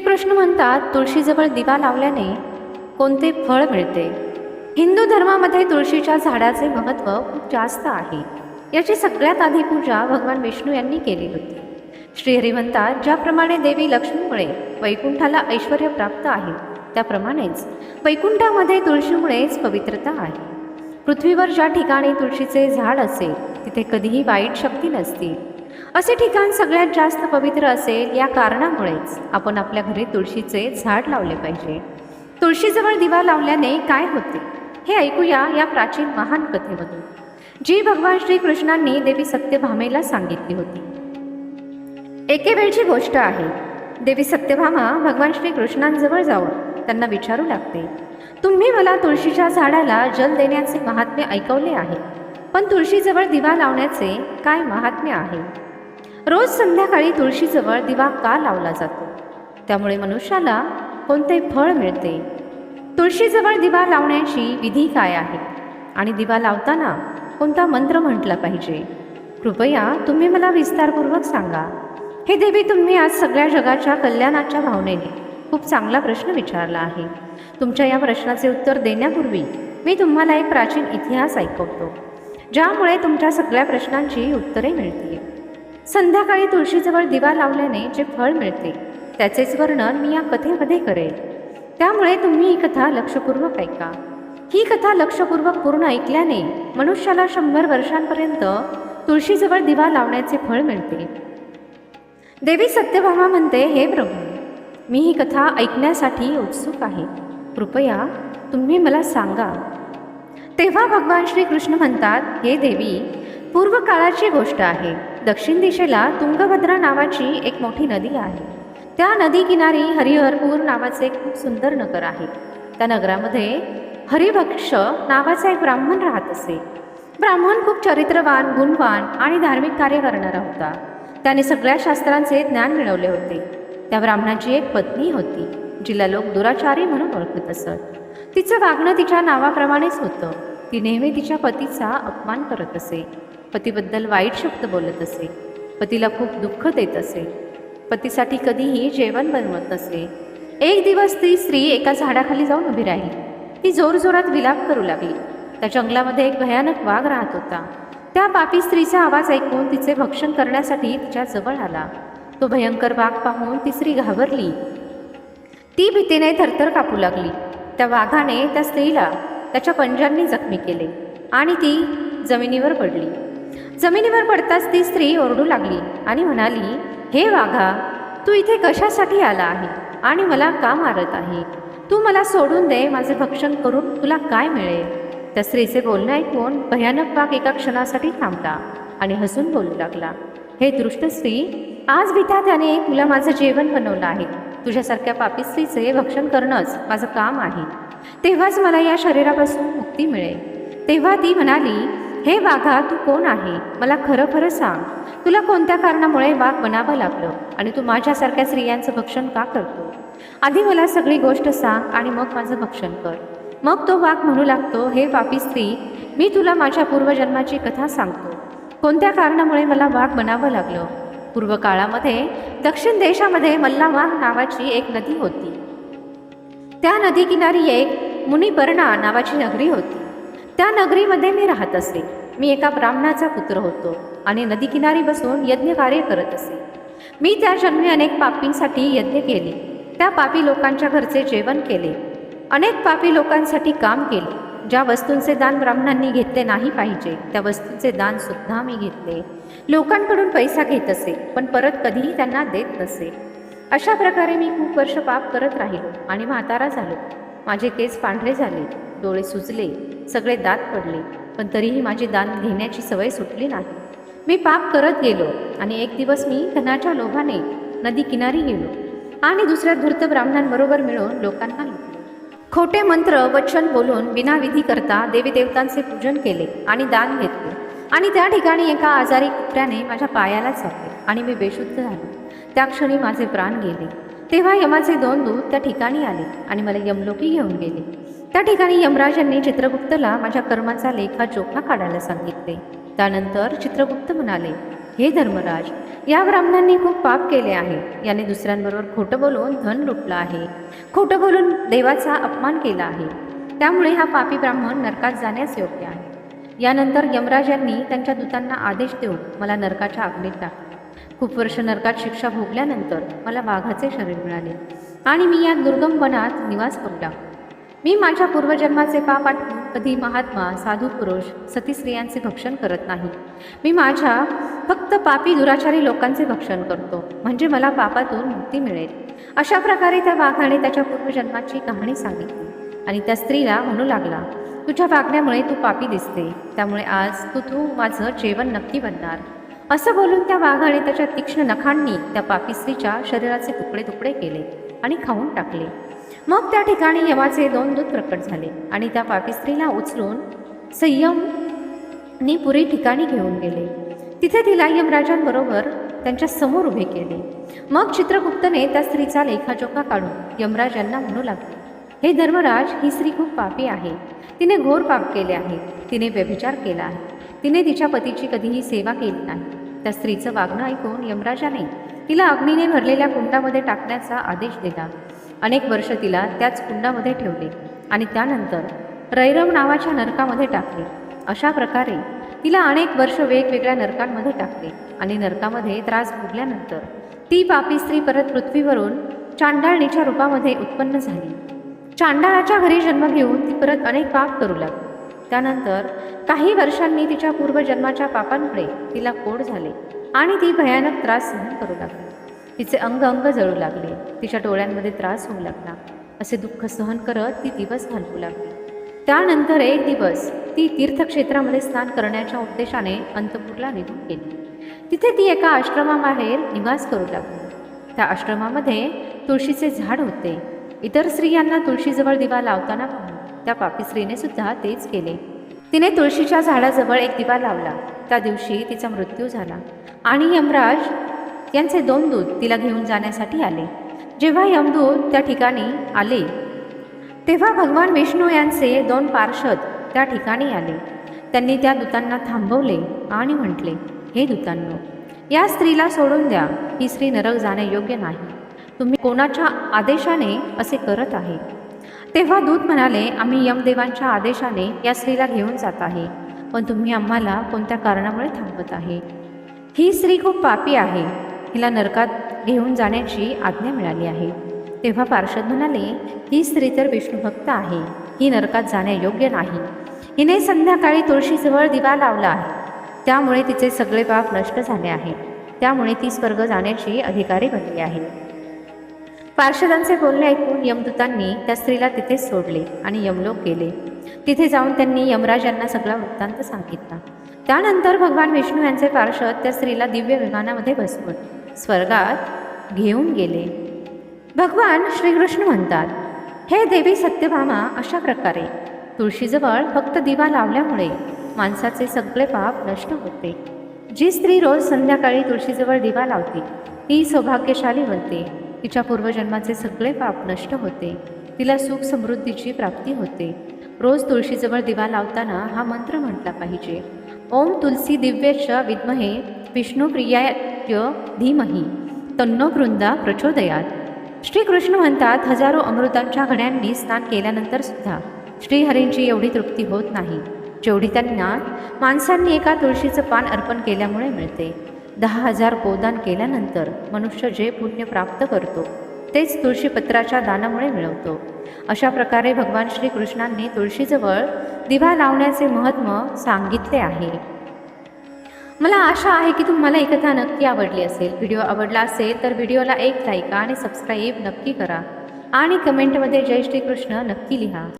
श्रीकृष्ण म्हणतात तुळशीजवळ दिवा लावल्याने कोणते फळ मिळते? हिंदू धर्मामध्ये तुळशीच्या झाडाचे महत्त्व खूप जास्त आहे. याची सगळ्यात आधी पूजा भगवान विष्णू यांनी केली होती. श्रीहरी म्हणतात ज्याप्रमाणे देवी लक्ष्मीमुळे वैकुंठाला ऐश्वर प्राप्त आहे त्याप्रमाणेच वैकुंठामध्ये तुळशीमुळेच पवित्रता आहे. पृथ्वीवर ज्या ठिकाणी तुळशीचे झाड असेल तिथे कधीही वाईट शक्ती नसतील असे ठिकाण सगळ्यात जास्त पवित्र असेल या कारणामुळेच आपण आपल्या घरी तुळशीचे झाड लावले पाहिजे. तुळशीजवळ दिवा लावल्याने काय होते? हे ऐकूया या प्राचीन महान कथेमधून. जी भगवान श्रीकृष्णांनी देवी सत्यभामेला सांगितली होती. एके वेळची गोष्ट आहे. देवी सत्यभामा भगवान श्रीकृष्णांजवळ जाऊन त्यांना विचारू लागते. तुम्ही मला तुळशीच्या झाडाला जल देण्याचे महात्म्य ऐकवले आहे. पण तुळशीजवळ दिवा लावण्याचे काय महात्म्य आहे? रोज संध्याकाळी तुळशीजवळ दिवा का लावला जातो? त्यामुळे मनुष्याला कोणते फळ मिळते? तुळशीजवळ दिवा लावण्याची विधी काय आहे? आणि दिवा लावताना कोणता मंत्र म्हटला पाहिजे? कृपया तुम्ही मला विस्तारपूर्वक सांगा. हे देवी तुम्ही आज सगळ्या जगाच्या कल्याणाच्या भावनेने खूप चांगला प्रश्न विचारला आहे. तुमच्या या प्रश्नाचे उत्तर देण्यापूर्वी मी तुम्हाला एक प्राचीन इतिहास ऐकवतो ज्यामुळे तुमच्या सगळ्या प्रश्नांची उत्तरे मिळतील. संध्याकाळी तुळशीजवळ दिवा लावल्याने जे फळ मिळते त्याचेच वर्णन मी या कथेमध्ये करेल. त्यामुळे तुम्ही ही कथा लक्षपूर्वक ऐका. ही कथा लक्षपूर्वक पूर्ण ऐकल्याने मनुष्याला शंभर वर्षांपर्यंत तुळशीजवळ दिवा लावण्याचे फळ मिळते. देवी सत्यभामा म्हणते हे प्रभू मी ही कथा ऐकण्यासाठी उत्सुक आहे. कृपया तुम्ही मला सांगा. तेव्हा भगवान श्रीकृष्ण म्हणतात हे देवी पूर्वकाळाची गोष्ट आहे. दक्षिण दिशेला तुंगभद्रा नावाची एक मोठी नदी आहे. त्या नदी किनारी हरिहरपूर नावाचे एक खूप सुंदर नगर आहे. त्या नगरामध्ये हरिभक्ष नावाचा एक ब्राह्मण राहत असे. ब्राह्मण खूप चरित्रवान गुणवान आणि धार्मिक कार्य करणारा होता. त्याने सगळ्या शास्त्रांचे ज्ञान मिळवले होते. त्या ब्राह्मणाची एक पत्नी होती जिला लोक दुराचारी म्हणून ओळखत असत. तिचं वागणं तिच्या नावाप्रमाणेच होतं. ती नेहमी तिच्या पतीचा अपमान करत असे. पतीबद्दल वाईट शब्द बोलत असे. पतीला खूप दुःख देत असे. पतीसाठी कधीही जेवण बनवत नसे. एक दिवस ती स्त्री एका झाडाखाली जाऊन उभी राहिली. ती जोरजोरात विलाप करू लागली. त्या जंगलामध्ये एक भयानक वाघ राहत होता. त्या पापी स्त्रीचा आवाज ऐकून तिचे भक्षण करण्यासाठी तिच्या जवळ आला. तो भयंकर वाघ पाहून ती स्त्री घाबरली. ती भीतीने थरथर कापू लागली. त्या वाघाने त्या स्त्रीला त्याच्या पंजांनी जखमी केले आणि ती जमिनीवर पडली. जमिनीवर पडताच ती स्त्री ओरडू लागली आणि म्हणाली हे वाघा तू इथे कशासाठी आला आहे आणि मला का मारत आहे? तू मला सोडून दे माझे भक्षण करून तुला काय मिळेल? त्या स्त्रीचे बोलणे ऐकून भयानक वाघ एका क्षणासाठी थांबला आणि हसून बोलू लागला हे दृष्ट स्त्री आज विधा त्याने तुला माझं जेवण बनवलं आहे. तुझ्यासारख्या पापी स्त्रीचे भक्षण करणंच माझं काम आहे. तेव्हाच मला या शरीरापासून मुक्ती मिळेल. तेव्हा ती म्हणाली हे वाघा तू कोण आहे? मला खरं खरं सांग. तुला कोणत्या कारणामुळे वाघ बनावं लागलं? आणि तू माझ्यासारख्या स्त्रियांचं भक्षण का करतो? आधी मला सगळी गोष्ट सांग आणि मग माझं भक्षण कर. मग तो वाघ म्हणू लागतो हे पापी स्त्री मी तुला माझ्या पूर्वजन्माची कथा सांगतो. कोणत्या कारणामुळे मला वाघ बनावं लागलं? पूर्व काळामध्ये दक्षिण देशामध्ये मल्लावाघ नावाची एक नदी होती. त्या नदीकिनारी एक मुनिपर्णा नावाची नगरी होती. त्या नगरीमध्ये मी राहत असे. मी एका ब्राह्मणाचा पुत्र होतो आणि नदीकिनारी बसून यज्ञ कार्य करत असे. मी त्या जन्मी अनेक पापींसाठी यज्ञ केले. त्या पापी लोकांच्या घरचे जेवण केले. अनेक पापी लोकांसाठी काम केले. ज्या वस्तूंचे दान ब्राह्मणांनी घेतले नाही पाहिजे त्या वस्तूंचे दान सुद्धा मी घेतले. लोकांकडून पैसा घेत असे पण परत कधीही त्यांना देत नसे. अशा प्रकारे मी खूप वर्ष पाप करत राहिलो आणि म्हातारा झालो. माझे केस पांढरे झाले डोळे सुजले सगळे दात पडले पण तरीही माझी दान घेण्याची सवय सुटली नाही. मी पाप करत गेलो आणि एक दिवस मी धनाच्या लोभाने नदी किनारी गेलो आणि दुसऱ्या धूर्त ब्राह्मणांबरोबर मिळून लोकांना लुटलो. खोटे मंत्र वचन बोलून विनाविधी करता देवी देवतांचे पूजन केले आणि दान घेतले आणि त्या ठिकाणी एका आजारी कुत्र्याने माझ्या पायाला चालले आणि मी बेशुद्ध झालो. त्या क्षणी माझे प्राण गेले. तेव्हा यमाचे दोन दूत त्या ठिकाणी आले आणि मला यमलोकी घेऊन गेले. त्या ठिकाणी यमराजांनी चित्रगुप्तला माझ्या कर्माचा लेखा जोखा काढायला सांगितले. त्यानंतर चित्रगुप्त म्हणाले हे धर्मराज या ब्राह्मणांनी खूप पाप केले आहे. याने दुसऱ्यांबरोबर खोटं बोलून धन लुटलं आहे. खोटं बोलून देवाचा अपमान केला आहे. त्यामुळे हा पापी ब्राह्मण नरकात जाण्यास योग्य आहे. यानंतर यमराज यांनी त्यांच्या दूतांना आदेश देऊन मला नरकाच्या अग्नीत टाकले. खूप वर्ष नरकात शिक्षा भोगल्यानंतर मला वाघाचे शरीर मिळाले आणि मी या दुर्गम वनात निवास करू मी माझ्या पूर्वजन्माचे पाप आठवून कधी महात्मा साधू पुरुष सती स्त्रियांचे भक्षण करत नाही. मी माझ्या फक्त पापी दुराचारी लोकांचे भक्षण करतो म्हणजे मला पापातून मुक्ती मिळेल. अशा प्रकारे त्या वाघाने त्याच्या पूर्वजन्माची कहाणी सांगितली आणि त्या स्त्रीला म्हणू लागला तुझ्या वागण्यामुळे तू पापी दिसते त्यामुळे आज तू तू माझं जेवण नक्की बनणार. असं बोलून त्या वाघाने त्याच्या तीक्ष्ण नखांनी त्या पाकिस्त्रीच्या शरीराचे तुकडे तुकडे केले आणि खाऊन टाकले. मग त्या ठिकाणी यमाचे दोन दूत प्रकट झाले आणि त्या पाकिस्त्रीला उचलून संयमनी पुरी ठिकाणी घेऊन गेले. तिथे तिला यमराजांबरोबर त्यांच्यासमोर उभे केले. मग चित्रगुप्तने त्या स्त्रीचा लेखाजोखा काढून यमराज यांना म्हणू लागले हे धर्मराज ही स्त्री खूप पापी आहे. तिने घोर पाप केले आहे तिने व्यभिचार केला आहे. तिने तिच्या पतीची कधीही सेवा केली नाही. त्या स्त्रीचं वागणं ऐकून यमराजाने तिला अग्नीने भरलेल्या कुंडामध्ये टाकण्याचा आदेश दिला. अनेक वर्ष तिला त्याच कुंडामध्ये ठेवले आणि त्यानंतर रैरव नावाच्या नरकामध्ये टाकले. अशा प्रकारे तिला अनेक वर्ष वेगवेगळ्या नरकांमध्ये टाकले आणि नरकामध्ये त्रास भोगल्यानंतर ती पापी स्त्री परत पृथ्वीवरून चांडाळणीच्या रूपामध्ये उत्पन्न झाली. चांडाळाच्या घरी जन्म घेऊन ती परत अनेक पाप करू लागली. त्यानंतर काही वर्षांनी तिच्या पूर्वजन्माच्या पापांकडे तिला कोड झाले आणि ती भयानक त्रास सहन करू लागली. तिचे अंग अंग जळू लागले. तिच्या डोळ्यांमध्ये त्रास होऊ लागला. असे दुःख सहन करत ती दिवस घालवू लागली. त्यानंतर एक दिवस ती तीर्थक्षेत्रामध्ये स्नान करण्याच्या उद्देशाने अंतपूरला निघून गेली. तिथे ती एका आश्रमाबाहेर निवास करू लागली. त्या आश्रमामध्ये तुळशीचे झाड होते. इतर स्त्रियांना तुळशीजवळ दिवा लावताना पाहून त्या पापी स्त्रीने सुद्धा तेच केले. तिने तुळशीच्या झाडाजवळ एक दिवा लावला. त्या दिवशी तिचा मृत्यू झाला. आणि यमराज यांचे दोन दूत तिला घेऊन जाण्यासाठी आले. जेव्हा यमदूत त्या ठिकाणी आले तेव्हा भगवान विष्णू यांचे दोन पार्षद त्या ठिकाणी आले. त्यांनी त्या दूतांना थांबवले आणि म्हटले हे दूतांनो या स्त्रीला सोडून द्या. ही स्त्री नरक जाणे योग्य नाही. तुम्ही कोणाच्या आदेशाने असे करत आहे? तेव्हा दूत म्हणाले आम्ही यमदेवांच्या आदेशाने या स्त्रीला घेऊन जात आहे पण तुम्ही आम्हाला कोणत्या कारणामुळे थांबवत आहे? ही स्त्री खूप पापी आहे. हिला नरकात घेऊन जाण्याची आज्ञा मिळाली आहे. तेव्हा पार्षद म्हणाले ही स्त्री तर विष्णुभक्त आहे. ही नरकात जाण्यायोग्य नाही. हिने संध्याकाळी तुळशीजवळ दिवा लावला आहे. त्यामुळे तिचे सगळे पाप नष्ट झाले आहे त्यामुळे ती स्वर्ग जाण्याची अधिकारी बनली आहे पार्षदांचे बोलणे ऐकून यमदूतांनी त्या स्त्रीला तिथेच सोडले आणि यमलोक गेले तिथे जाऊन त्यांनी यमराज यांना सगळा वृत्तांत सांगितला. त्यानंतर भगवान विष्णू यांचे पार्षद त्या स्त्रीला दिव्य विमानामध्ये बसवत स्वर्गात घेऊन गेले. भगवान श्रीकृष्ण म्हणतात हे देवी सत्यभामा अशा प्रकारे तुळशीजवळ फक्त दिवा लावल्यामुळे माणसाचे सगळे पाप नष्ट होते. जी स्त्री रोज संध्याकाळी तुळशीजवळ दिवा लावते ती सौभाग्यशाली बनते. तिच्या पूर्वजन्माचे सगळे पाप नष्ट होते. तिला सुख समृद्धीची प्राप्ती होते. रोज तुळशीजवळ दिवा लावताना हा मंत्र म्हटला पाहिजे. ओम तुलसी दिव्यच विद्महे विष्णुप्रियाय धीमही. तन्नो वृंदा प्रचोदयात. श्रीकृष्ण म्हणतात हजारो अमृतांच्या घड्यांनी स्नान केल्यानंतर सुद्धा श्रीहरींची एवढी तृप्ती होत नाही. जेवढी त्यांना माणसांनी एका तुळशीचं पान अर्पण केल्यामुळे मिळते. दहा हजार गोदान केल्यानंतर मनुष्य जे पुण्य प्राप्त करतो तेच तुळशीपत्राच्या दानामुळे मिळवतो. अशा प्रकारे भगवान श्रीकृष्णांनी तुळशीजवळ दिवा लावण्याचे महत्त्व सांगितले आहे. मला आशा आहे की तुम्हाला ही कथा नक्की आवडली असेल. व्हिडिओ आवडला असेल तर व्हिडिओला एक लाईक आणि सबस्क्राईब नक्की करा. आणि कमेंटमध्ये जय श्रीकृष्ण नक्की लिहा.